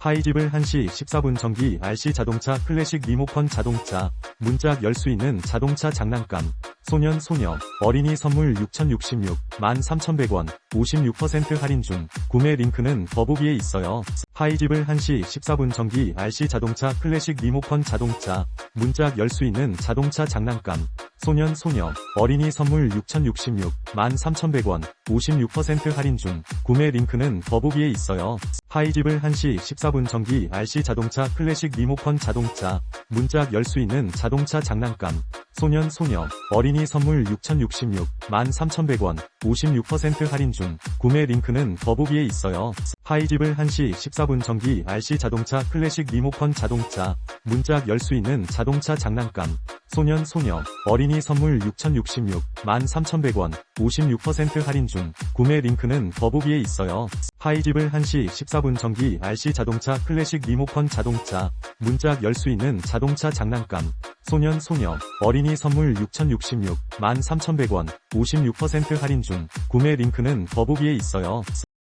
파이집을 1시 14분 전기 RC 자동차 클래식 리모컨 자동차. 문짝 열 수 있는 자동차 장난감. 소년 소녀 어린이 선물 6066 13,100원 56% 할인 중. 구매 링크는 더보기에 있어요. 파이집을 1시 14분 전기 RC 자동차 클래식 리모컨 자동차. 문짝 열 수 있는 자동차 장난감 소년 소녀 어린이 선물 6066 13,100원 56% 할인 중 구매 링크는 더보기에 있어요. 파이집을 1시 14분 전기 RC 자동차 클래식 리모컨 자동차 문짝 열 수 있는 자동차 장난감 소년 소녀 어린이 선물 6066 13,100원 56% 할인 중 구매 링크는 더보기에 있어요. 파이집을 1시 14분 전기 RC 자동차 클래식 리모컨 자동차 문짝 열 수 있는 자동차 장난감 소년 소녀 어린이 선물 6066 13,100원 56% 할인 중 구매 링크는 더보기에 있어요. 파이집을 1시 14분 전기 RC 자동차 클래식 리모컨 자동차 문짝 열 수 있는 자동차 장난감 소년 소녀 어린이 선물 6066 13,100원 56% 할인 중 구매 링크는 더보기에 있어요.